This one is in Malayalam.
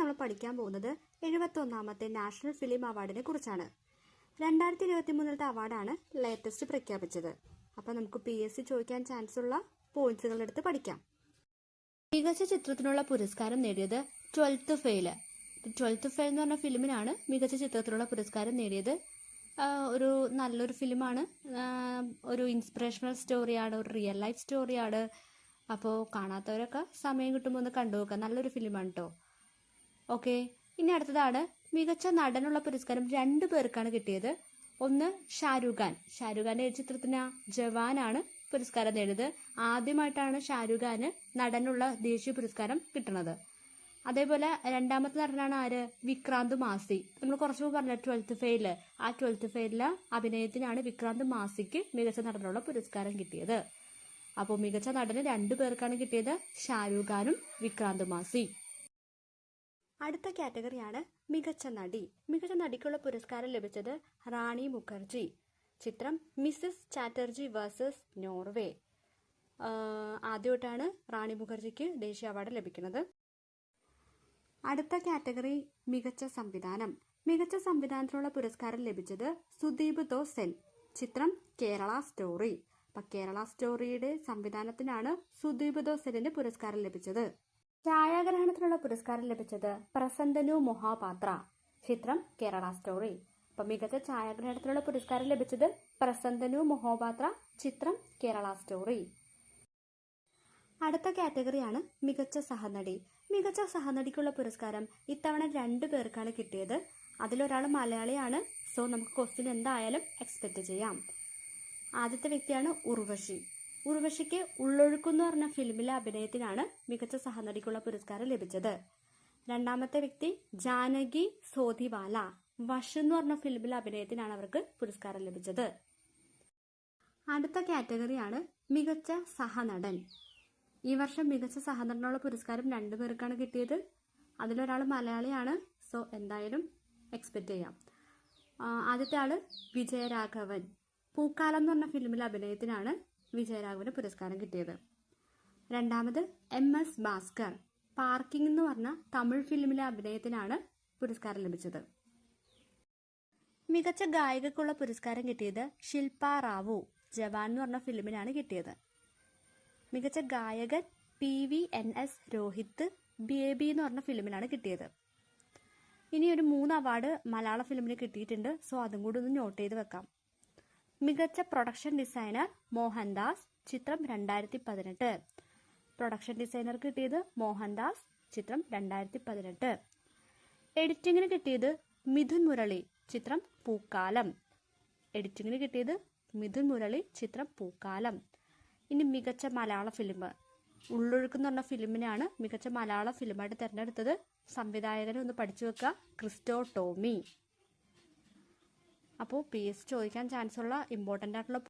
നമ്മൾ പഠിക്കാൻ പോകുന്നത് എഴുപത്തൊന്നാമത്തെ നാഷണൽ ഫിലിം അവാർഡിനെ കുറിച്ചാണ്. രണ്ടായിരത്തി ഇരുപത്തി മൂന്നിലത്തെ അവാർഡാണ് ലേറ്റസ്റ്റ് പ്രഖ്യാപിച്ചത്. അപ്പോൾ നമുക്ക് പി എസ് സി ചോദിക്കാൻ ചാൻസ് ഉള്ള പോയിന്റ്സുകൾ എടുത്ത് പഠിക്കാം. മികച്ച ചിത്രത്തിനുള്ള പുരസ്കാരം നേടിയത് ട്വൽത്ത് ഫെയിൽ. ട്വൽത്ത് ഫെയിൽ എന്ന് പറഞ്ഞ ഫിലിമിനാണ് മികച്ച ചിത്രത്തിനുള്ള പുരസ്കാരം നേടിയത്. ഒരു നല്ലൊരു ഫിലിമാണ്. ഒരു ഇൻസ്പിറേഷണൽ സ്റ്റോറിയാണ് ഒരു റിയൽ ലൈഫ് സ്റ്റോറിയാണ് അപ്പോൾ കാണാത്തവരൊക്കെ സമയം കിട്ടുമ്പോൾ ഒന്ന് കണ്ടു നോക്കുക നല്ലൊരു ഫിലിമാണ് കേട്ടോ ഓക്കെ. ഇനി അടുത്തതാണ്. മികച്ച നടനുള്ള പുരസ്കാരം രണ്ടു പേർക്കാണ് കിട്ടിയത്. ഒന്ന് ഷാരൂഖ് ഖാൻ. ഷാരൂഖ് ഖാന്റെ ചിത്രത്തിന്? ജവാനാണ് പുരസ്കാരം നേടിയത്. ആദ്യമായിട്ടാണ് ഷാരൂഖ് ഖാന് നടനുള്ള ദേശീയ പുരസ്കാരം കിട്ടുന്നത്. അതേപോലെ രണ്ടാമത്തെ നടനാണ് ആര്? വിക്രാന്ത് മാസി. നമ്മൾ കുറച്ച് മുമ്പ് പറഞ്ഞ ട്വൽത്ത് ഫെയിൽ? ആ ട്വൽത്ത് ഫെയിലിലെ അഭിനയത്തിനാണ് വിക്രാന്ത് മാസിക്ക് മികച്ച നടനുള്ള പുരസ്കാരം കിട്ടിയത്. അപ്പോൾ മികച്ച നടന് രണ്ടു പേർക്കാണ് കിട്ടിയത് ഷാരൂഖ് ഖാനും വിക്രാന്ത് മാസി. അടുത്ത കാറ്റഗറിയാണ് മികച്ച നടി. മികച്ച നടിക്കുള്ള പുരസ്കാരം ലഭിച്ചത് റാണി മുഖർജി. ചിത്രം മിസ്സസ് ചാറ്റർജി വേഴ്സസ് നോർവേ. ആദ്യമായിട്ടാണ് റാണി മുഖർജിക്ക് ദേശീയ അവാർഡ് ലഭിക്കുന്നത്. അടുത്ത കാറ്റഗറി മികച്ച സംവിധാനം. മികച്ച സംവിധാനത്തിനുള്ള പുരസ്കാരം ലഭിച്ചത് സുദീപ് ദോ സെൻ ചിത്രം കേരള സ്റ്റോറി. അപ്പൊ കേരള സ്റ്റോറിയുടെ സംവിധാനത്തിനാണ് സുദീപ് ദോ സെന്നിന് പുരസ്കാരം ലഭിച്ചത്. ഛായാഗ്രഹണത്തിനുള്ള പുരസ്കാരം ലഭിച്ചത് പ്രസന്തനു മൊഹാപാത്ര. ചിത്രം കേരള സ്റ്റോറി. അപ്പൊ മികച്ച ഛായാഗ്രഹണത്തിനുള്ള പുരസ്കാരം ലഭിച്ചത് പ്രസന്തനു മൊഹോപാത്ര. ചിത്രം കേരള സ്റ്റോറി. അടുത്ത കാറ്റഗറിയാണ് മികച്ച സഹനടി. മികച്ച സഹനടിക്കുള്ള പുരസ്കാരം ഇത്തവണ രണ്ടു പേർക്കാണ് കിട്ടിയത്. അതിലൊരാൾ മലയാളിയാണ്. സോ നമുക്ക് ക്വസ്റ്റ്യൻ എന്തായാലും എക്സ്പെക്ട് ചെയ്യാം. ആദ്യത്തെ വ്യക്തിയാണ് ഉർവശി. ഉർവശിക്ക് ഉള്ളൊഴുക്കെന്ന് പറഞ്ഞ ഫിലിമിലെ അഭിനയത്തിനാണ് മികച്ച സഹനടിക്കുള്ള പുരസ്കാരം ലഭിച്ചത്. രണ്ടാമത്തെ വ്യക്തി ജാനകി സോധിവാല വഷു എന്ന് പറഞ്ഞ ഫിലിമിലെ അഭിനയത്തിനാണ് അവർക്ക് പുരസ്കാരം ലഭിച്ചത്. അടുത്ത കാറ്റഗറിയാണ് മികച്ച സഹനടൻ. ഈ വർഷം മികച്ച സഹനടനുള്ള പുരസ്കാരം രണ്ടു പേർക്കാണ് കിട്ടിയത്. അതിലൊരാൾ മലയാളിയാണ്. സോ എന്തായാലും എക്സ്പെക്ട് ചെയ്യാം. ആദ്യത്തെ ആൾ വിജയരാഘവൻ. പൂക്കാലം എന്ന് പറഞ്ഞ ഫിലിമിലെ അഭിനയത്തിനാണ് വിജയരാഘവന് പുരസ്കാരം കിട്ടിയത്. രണ്ടാമത് എം എസ് ഭാസ്കർ പാർക്കിംഗ് എന്ന് പറഞ്ഞ തമിഴ് ഫിലിമിലെ അഭിനയത്തിനാണ് പുരസ്കാരം ലഭിച്ചത്. മികച്ച ഗായികക്കുള്ള പുരസ്കാരം കിട്ടിയത് ശില്പ റാവു ജവാൻ എന്ന് പറഞ്ഞ ഫിലിമിനാണ് കിട്ടിയത്. മികച്ച ഗായകൻ P V N S Rohit Baby എന്ന് പറഞ്ഞ ഫിലിമിനാണ് കിട്ടിയത്. ഇനി ഒരു മൂന്ന് അവാർഡ് മലയാള ഫിലിമിന് കിട്ടിയിട്ടുണ്ട് സോ അതും കൂടി ഒന്ന് നോട്ട് ചെയ്ത് വെക്കാം. മികച്ച പ്രൊഡക്ഷൻ ഡിസൈനർ മോഹൻദാസ് ചിത്രം രണ്ടായിരത്തി പതിനെട്ട് പ്രൊഡക്ഷൻ ഡിസൈനർ കിട്ടിയത് മോഹൻദാസ് ചിത്രം രണ്ടായിരത്തി പതിനെട്ട് എഡിറ്റിങ്ങിന് കിട്ടിയത് മിഥുൻ മുരളി ചിത്രം പൂക്കാലം. എഡിറ്റിങ്ങിന് കിട്ടിയത് മിഥുൻ മുരളി ചിത്രം പൂക്കാലം. ഇനി മികച്ച മലയാള ഫിലിം ഉള്ളൊഴുക്ക് എന്ന് പറഞ്ഞ ഫിലിമിനെയാണ് മികച്ച മലയാള ഫിലിമായിട്ട് തിരഞ്ഞെടുത്തത്. സംവിധായകനെ ഒന്ന് പഠിച്ചു വെക്കുക ക്രിസ്റ്റോ ടോമി. അപ്പോൾ പി എസ് ചോദിക്കാൻ ചാൻസ് ഉള്ള ഇമ്പോർട്ടന്റ് ആയിട്ടുള്ള